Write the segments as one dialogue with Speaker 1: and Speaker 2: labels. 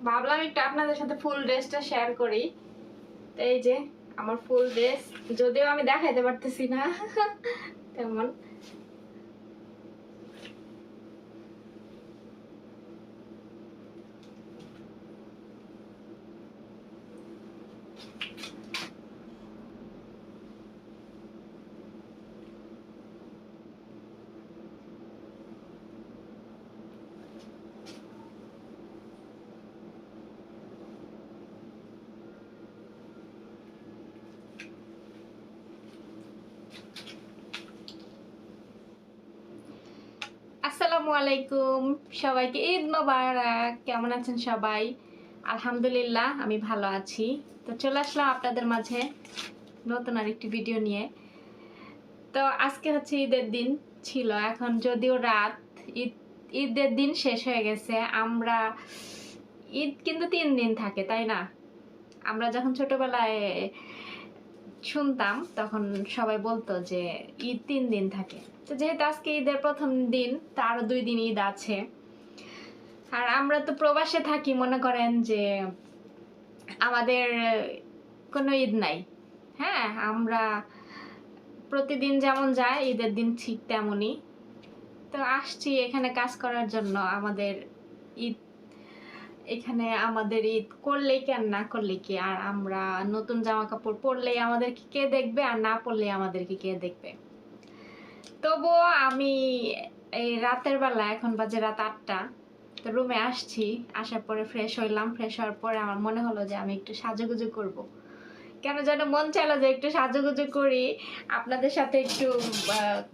Speaker 1: ভাবলাম একটু আপনাদের সাথে ফুল ড্রেসটা শেয়ার করি। তো এই যে, আমার ফুল ড্রেস যদিও আমি দেখাইতে পারতেছি না, তেমন। আসসালামু আলাইকুম। সবাইকে ঈদ মোবারক। কেমন আছেন সবাই? আলহামদুলিল্লাহ, আমি ভালো আছি। তো চলে আসলাম আপনাদের মাঝে নতুন আরেকটি ভিডিও নিয়ে। তো আজকে হচ্ছে ঈদের দিন ছিল, এখন যদিও রাত, ঈদ, ঈদের দিন শেষ হয়ে গেছে। আমরা, ঈদ কিন্তু তিন দিন থাকে, তাই না? আমরা যখন ছোটবেলায় শুনতাম, তখন সবাই বলতো যে ঈদ তিন দিন থাকে। তো যেহেতু আজকে ঈদের প্রথম দিন, তো আরও দুই দিন ঈদ আছে। আর আমরা তো প্রবাসে থাকি, মনে করেন যে আমাদের কোনো ঈদ নাই। হ্যাঁ আমরা প্রতিদিন যেমন যায়, ঈদের দিন ঠিক তেমনই। তো আসছি এখানে কাজ করার জন্য আমাদের ঈদ এখানে আমাদের ঈদ করলেই কি আর না করলে কি? আর আমরা নতুন জামা কাপড় পরলেই আমাদেরকে কে দেখবে? আর না পরলে আমাদেরকে কে দেখবে? তবুও আমি এই রাতের বেলা, এখন বাজে রাত আটটা, তো রুমে আসছি। আসার পরে ফ্রেশ হইলাম। ফ্রেশ হওয়ার পরে আমার মনে হলো যে আমি একটু সাজুগুজু করব। কেন যেন মন চাইলো যে একটু সাজুগুজু করি। আপনাদের সাথে একটু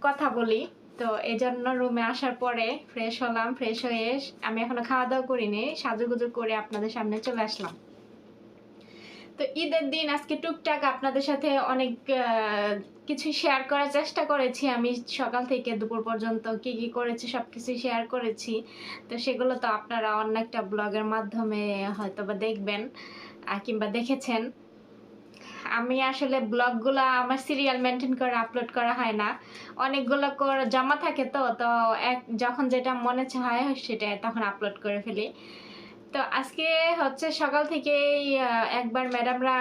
Speaker 1: কথা বলি। তো এই জন্য রুমে আসার পরে ফ্রেশ হলাম ফ্রেশ হয়ে আমি এখনও খাওয়া দাওয়া করিনি, সাজুগুজু করে আপনাদের সামনে চলে আসলাম। তো ঈদের দিন আজকে টুকটাক আপনাদের সাথে অনেক কিছু শেয়ার করার চেষ্টা করেছি। আমি সকাল থেকে দুপুর পর্যন্ত কি কি করেছি সব কিছু শেয়ার করেছি। তো সেগুলো তো আপনারা অন্য একটা ব্লগের মাধ্যমে হয়তো বা দেখবেন কিংবা দেখেছেন। আমি আসলে ব্লগগুলো আমার সিরিয়াল মেনটেন করে আপলোড করা হয় না। অনেকগুলো করে জমা থাকে তো তো এক, যখন যেটা মনে হয় সেটা তখন আপলোড করে ফেলি। তো আজকে হচ্ছে সকাল থেকেই একবার ম্যাডামরা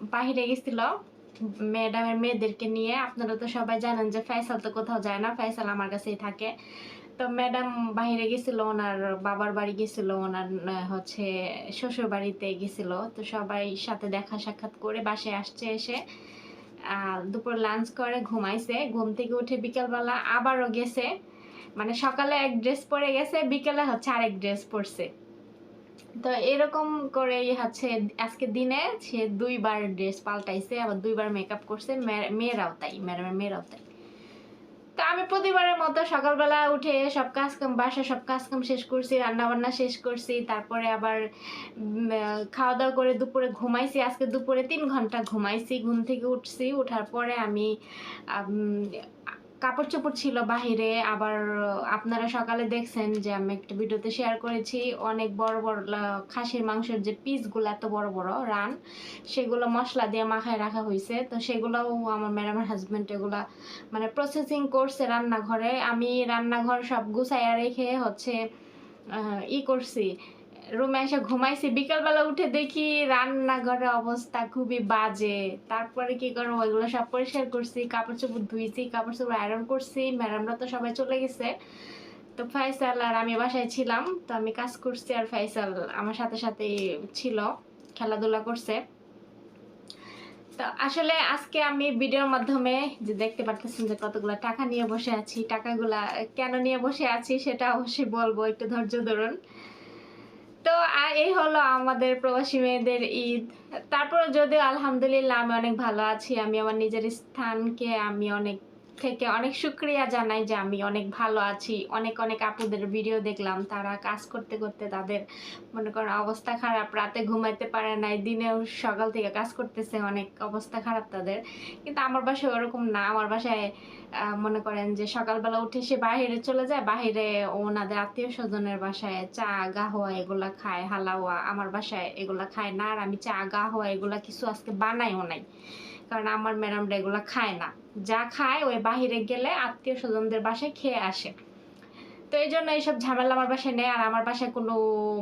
Speaker 1: বাহিরে গেছিল। ম্যাডামের মেয়েদেরকে নিয়ে, আপনারা তো সবাই জানেন যে ফয়সাল তো কোথাও যায় না, ফয়সাল আমার কাছেই থাকে। তো ম্যাডাম বাইরে গেছিল, ওনার বাবার বাড়ি গেছিল, ওনার হচ্ছে শ্বশুর বাড়িতে গেছিল। তো সবাই সাথে দেখা সাক্ষাৎ করে বাসে আসছে এসে দুপুর লাঞ্চ করে, ঘুমাইছে। ঘুম থেকে উঠে বিকেলবেলা আবারও গেছে। মানে সকালে এক ড্রেস পরে গেছে, বিকেলে হচ্ছে আরেক ড্রেস পরছে। তো এরকম করে হচ্ছে আজকে দিনে সে দুইবার ড্রেস পাল্টাইছে আবার দুইবার মেকআপ করছে মেয়েরাও তাই ম্যাডামের মেয়েরাও তাই। তো আমি প্রতিবারের মতো সকালবেলা উঠে সব কাজ কাম বাসা সব কাজ কাম শেষ করছি রান্না বান্না শেষ করছি তারপরে আবার খাওয়া দাওয়া করে দুপুরে ঘুমাইছি আজকে দুপুরে তিন ঘণ্টা ঘুমাইছি ঘুম থেকে উঠছি উঠার পরে আম, কাপড় চোপড় ছিল বাহিরে, আবার আপনারা সকালে দেখছেন যে আমি একটা ভিডিওতে শেয়ার করেছি, অনেক বড় বড় খাসির মাংসের যে পিসগুলো এত বড় বড় রান, সেগুলো মশলা দিয়ে মাখায় রাখা হয়েছে তো সেগুলোও আমার ম্যাডামের হাজব্যান্ড এগুলা মানে প্রসেসিং করছে রান্নাঘরে। আমি রান্নাঘর সব গুছাইয়া রেখে হচ্ছে ই করছি। রুমে এসে ঘুমাইছি, বিকালবেলা উঠে দেখি রান্নাঘরের অবস্থা খুবই বাজে। তারপরে কি করব? ওইগুলো সব পরিষ্কার করছি কাপড় চোপড় ধুইছি কাপড় চোপড় আয়রন করছি, ম্যাডামরা তো সবাই চলে গেছে। তো ফাইসাল আর আমি বাসায় ছিলাম, তো আমি কাজ করছি আর ফাইসাল আমার সাথে সাথে ছিল, খেলাধুলা করছে। তো আসলে আজকে আমি ভিডিওর মাধ্যমে যে দেখতে পারতেছেন যে কতগুলো টাকা নিয়ে বসে আছি, টাকাগুলা কেন নিয়ে বসে আছি সেটা অবশ্যই বলব, একটু ধৈর্য ধরুন। তো এই হলো আমাদের প্রবাসী মেয়েদের ঈদ। তারপর যদিও আলহামদুলিল্লাহ আমি অনেক ভালো আছি, আমি আমার নিজের স্থানকে আমি অনেক থেকে অনেক শুক্রিয়া জানাই যে আমি অনেক ভালো আছি। অনেক অনেক আপুদের ভিডিও দেখলাম। তারা কাজ করতে করতে তাদের মনে করেন অবস্থা খারাপ। রাতে ঘুমাইতে পারে নাই, দিনেও সকাল থেকে কাজ করতেছে, অনেক অবস্থা খারাপ তাদের। কিন্তু আমার বাসায় ওরকম না। আমার বাসায় মনে করেন যে সকালবেলা উঠে সে বাইরে চলে যায়। বাইরে ওনাদের আত্মীয় স্বজনের বাসায় চা, গাহোয়া এগুলা খায়, হালাওয়া। আমার বাসায় এগুলা খায় না। আর আমি চা, গাহোয়া এগুলা কিছু আজকে বানাইও নাই। কারণ আমার ম্যাডামরা এগুলা খায় না। যা খায় ওই বাহিরে গেলে আত্মীয় স্বজনদের বাসায় খেয়ে আসে। তো এই জন্য এইসব ঝামেলা আমার বাসায় নেই, আর আমার বাসায় কোনো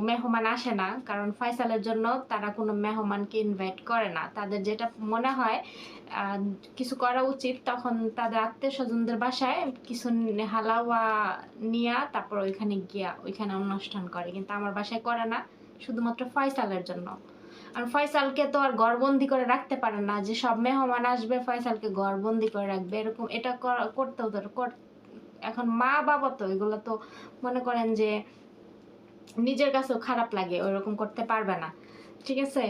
Speaker 1: মেহমান আসে না। কারণ ফয়সালের জন্য তারা কোনো মেহমানকে ইনভাইট করে না। তাদের যেটা মনে হয় কিছু করা উচিত, তখন তাদের আত্মীয় স্বজনদের বাসায় কিছু হালাওয়া নিয়া তারপর ওইখানে গিয়া ওইখানে অনুষ্ঠান করে। কিন্তু আমার বাসায় করে না, শুধুমাত্র ফয়সালের জন্য। আর ফয়সালকে তো আর ঘরবন্দি করে রাখতে পারে না, যে সব মেহমান আসবে ফয়সালকে ঘরবন্দি করে রাখবে, এরকম এটা করা- করতেও তো এখন মা বাবা তো এগুলো তো মনে করেন যে নিজের কাছেও খারাপ লাগে, ওইরকম করতে পারবে না, ঠিক আছে?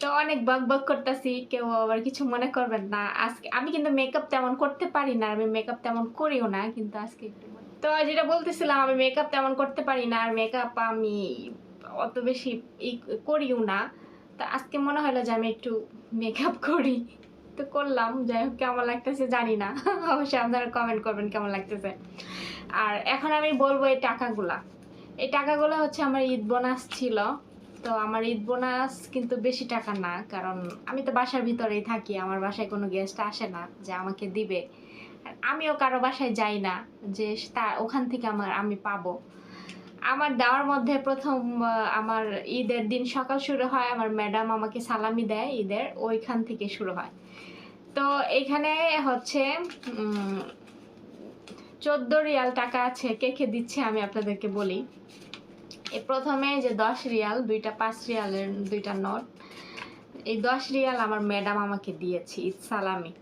Speaker 1: তো অনেক বক বক করতেছি, কেউ আবার কিছু মনে করবেন না, আজকে আমি কিন্তু মেকআপ তেমন করতে পারি না, আমি মেকআপ তেমন করিও না, কিন্তু আজকে তো যেটা বলতেছিলাম, আমি মেকআপ তেমন করতে পারি না, আর মেকআপ আমি অত বেশি করিও না তা আজকে মনে হলো যে আমি একটু মেকআপ করি। তো করলাম, যাই হোক, কেমন লাগতেছে জানি না। অবশ্যই আপনারা কমেন্ট করবেন কেমন লাগতেছে। আর এখন আমি বলব এই টাকাগুলা। এই টাকাগুলো হচ্ছে আমার ঈদ বোনাস ছিল। তো আমার ঈদ বোনাস কিন্তু বেশি টাকা না, কারণ আমি তো বাসার ভিতরেই থাকি। আমার বাসায় কোনো গেস্ট আসে না, যে আমাকে দিবে। আমিও কারও বাসায় যাই না, যে তা ওখান থেকে আমার, আমি পাবো। আমার দেওয়ার মধ্যে প্রথম আমার ঈদের দিন সকাল শুরু হয়, আমার ম্যাডাম আমাকে সালামি দেয় ঈদের, ওইখান থেকে শুরু হয়। তো এখানে হচ্ছে চোদ্দ রিয়াল টাকা আছে, কে কে দিচ্ছে আমি আপনাদেরকে বলি। প্রথমে যে দশ রিয়াল, দুইটা পাঁচ রিয়ালের দুইটা নোট, এই দশ রিয়াল আমার ম্যাডাম আমাকে দিয়েছে ঈদ সালামি।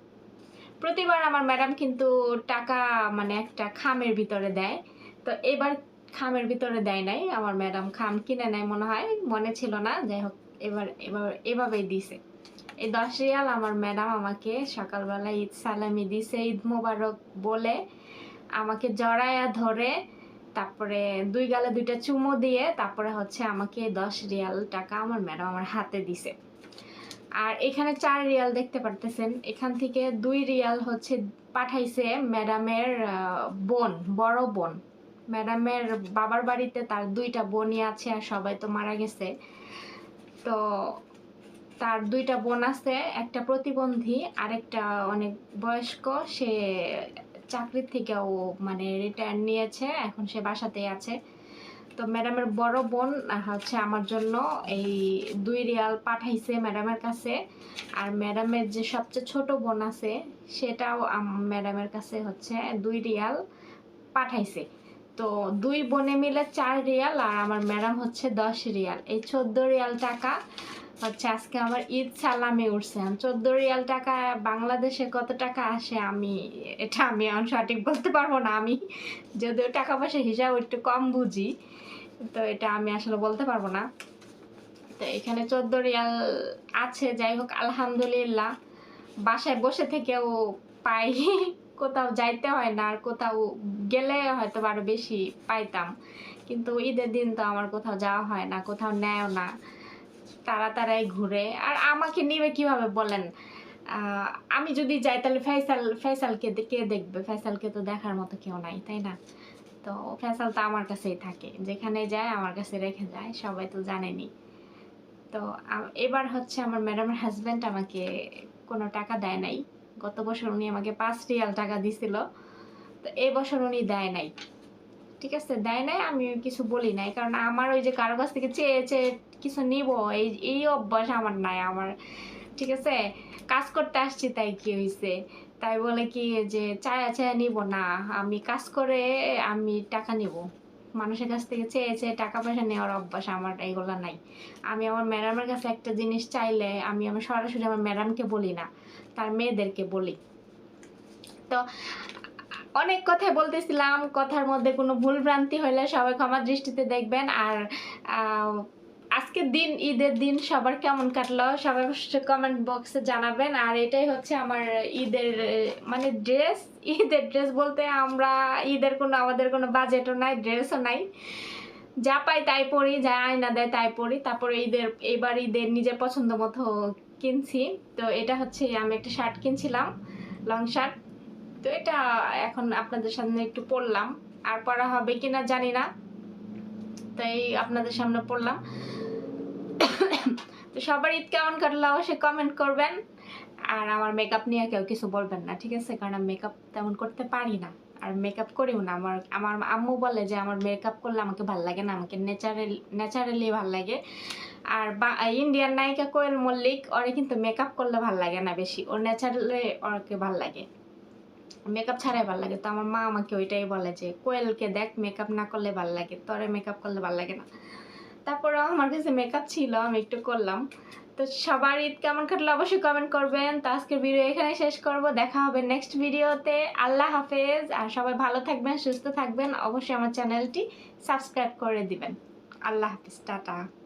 Speaker 1: প্রতিবার আমার ম্যাডাম কিন্তু টাকা মানে একটা খামের ভিতরে দেয়। তো এবার খামের ভিতরে দেয় নাই, আমার ম্যাডাম খাম কিনে নেয় মনে হয়, মনে ছিল না যাই হোক এবার এবার, এভাবেই দিছে। এই দশ রিয়াল আমার ম্যাডাম আমাকে সকালবেলা ঈদ সালামি দিছে, ঈদ মোবারক বলে, আমাকে জড়ায়া ধরে, তারপরে দুই গালে দুইটা চুমো দিয়ে, তারপরে হচ্ছে আমাকে দশ রিয়াল টাকা আমার ম্যাডাম আমার হাতে দিছে। আর এখানে চার রিয়াল দেখতে পারতেছেন, এখান থেকে দুই রিয়াল হচ্ছে পাঠাইছে ম্যাডামের বোন, বড় বোন। ম্যাডামের বাবার বাড়িতে তার দুইটা বোনই আছে আর সবাই তো মারা গেছে। তো তার দুইটা বোন আছে, একটা প্রতিবন্ধী, আরেকটা অনেক বয়স্ক। সে চাকরির থেকে ও মানে রিটায়ার নিয়েছে, এখন সে বাসাতেই আছে। তো ম্যাডামের বড় বোন হচ্ছে আমার জন্য এই দুই রিয়াল পাঠাইছে ম্যাডামের কাছে। আর ম্যাডামের যে সবচেয়ে ছোট বোন আছে, সেটাও ম্যাডামের কাছে হচ্ছে দুই রিয়াল পাঠাইছে। তো দুই বোনে মিলে চার রিয়াল আর আমার ম্যাডাম হচ্ছে দশ রিয়াল। এই চোদ্দ রিয়াল টাকা হচ্ছে আজকে আমার ঈদ সালামে উঠছে। চোদ্দ রিয়াল টাকা বাংলাদেশে কত টাকা আসে আমি, এটা আমি এখন সঠিক বলতে পারব না আমি। যদিও টাকা পয়সা হিসাব একটু কম বুঝি, তো এটা আমি আসলে বলতে পারব না। তো এখানে চোদ্দ রিয়াল আছে, যাই হোক, আলহামদুলিল্লাহ। বাসায় বসে থেকেও পাই। কোথাও যাইতে হয় না, আর কোথাও গেলে হয়তো আরও বেশি পাইতাম। কিন্তু ঈদের দিন তো আমার কোথাও যাওয়া হয় না, কোথাও নেয়ও না। তারা তারাই ঘুরে। আর আমাকে নিবে কীভাবে বলেন? আমি যদি যাই তাহলে ফয়সাল ফয়সালকে দে- কে দেখবে? ফয়সালকে তো দেখার মতো কেউ নাই, তাই না? তো ফেসাল তো আমার কাছেই থাকে। যেখানে যায় আমার কাছে রেখে যায়, সবাই তো জানেনি। তো এবার হচ্ছে আমার ম্যাডামের হাজব্যান্ড আমাকে কোনো টাকা দেয় নাই। গত বছর উনি আমাকে পাঁচ রিয়াল টাকা দিছিল। তো এই বছর উনি দেয় নাই। ঠিক আছে? দেয় নাই, আমি কিছু বলি নাই। কারণ আমার ওই যে কারও কাছ থেকে চেয়ে চেয়ে কিছু নিব, এই এই অভ্যাস আমার নাই আমার। ঠিক আছে? কাজ করতে আসছি তাই কি হয়েছে তাই বলে কি যে চায়া চায়া নিব না। আমি কাজ করে আমি টাকা নিব। মানুষের কাছ থেকে চেয়ে চেয়ে টাকা পয়সা নেওয়ার অভ্যাস আমার এগুলো নাই। আমি আমার ম্যাডামের কাছে একটা জিনিস চাইলে আমি আমার সরাসরি আমার ম্যাডামকে বলি না, তার মেয়েদেরকে বলি। তো অনেক কথাই বলতেছিলাম, কথার মধ্যে কোনো ভুল ভ্রান্তি হলে সবাই ক্ষমা দৃষ্টিতে দেখবেন আর আজকের দিন, ঈদের দিন সবার কেমন কাটলো? সবাই অবশ্যই কমেন্ট বক্সে জানাবেন। আর এটাই হচ্ছে আমার ঈদের মানে ড্রেস ঈদের ড্রেস বলতে আমরা ঈদের কোনো, আমাদের কোনো বাজেটও নাই ড্রেসও নাই। যা পাই তাই পরি, যা আয়না দেয় তাই পরি। তারপরে ঈদের, এবার ঈদের নিজের পছন্দ মতো কিনছি। তো এটা হচ্ছে, আমি একটা শার্ট কিনছিলাম লং শার্ট তো এটা এখন আপনাদের সামনে একটু পরলাম। আর পরা হবে কিনা জানি না। তাই আপনাদের সামনে পড়লাম। তো সবার ঈদ কেমন কাটলো অবশ্যই কমেন্ট করবেন। আর আমার মেকআপ নিয়ে কেউ কিছু বলবেন না, ঠিক আছে? কারণ আমি মেকআপ তেমন করতে পারি না। আর মেকআপ করিও না। আমার আমার আম্মু বলে যে আমার মেকআপ করলে আমাকে ভালো লাগে না, আমাকে ন্যাচারাল ন্যাচারালি ভালো লাগে। আর বা ইন্ডিয়ান নায়িকা কোয়েল মল্লিক, ওরে কিন্তু মেকআপ করলে ভালো লাগে না বেশি। ওর ন্যাচারালি ওরকে ভালো লাগে। মেকআপ ছাড়াই ভালো লাগে। তো আমার মা আমাকে ওইটাই বলে যে, কোয়েলকে দেখ মেকআপ না করলে ভালো লাগে, তোরে মেকআপ করলে ভালো লাগে না। তারপরে আমার কাছে মেকআপ ছিল, আমি একটু করলাম। তো সবার ঈদ কেমন কাটলো অবশ্যই কমেন্ট করবেন। তো আজকের ভিডিও এখানে শেষ করব। দেখা হবে নেক্সট ভিডিওতে আল্লাহ হাফেজ। আর সবাই ভালো থাকবেন, সুস্থ থাকবেন। অবশ্যই আমার চ্যানেলটি সাবস্ক্রাইব করে দিবেন। আল্লাহ হাফেজ, টাটা।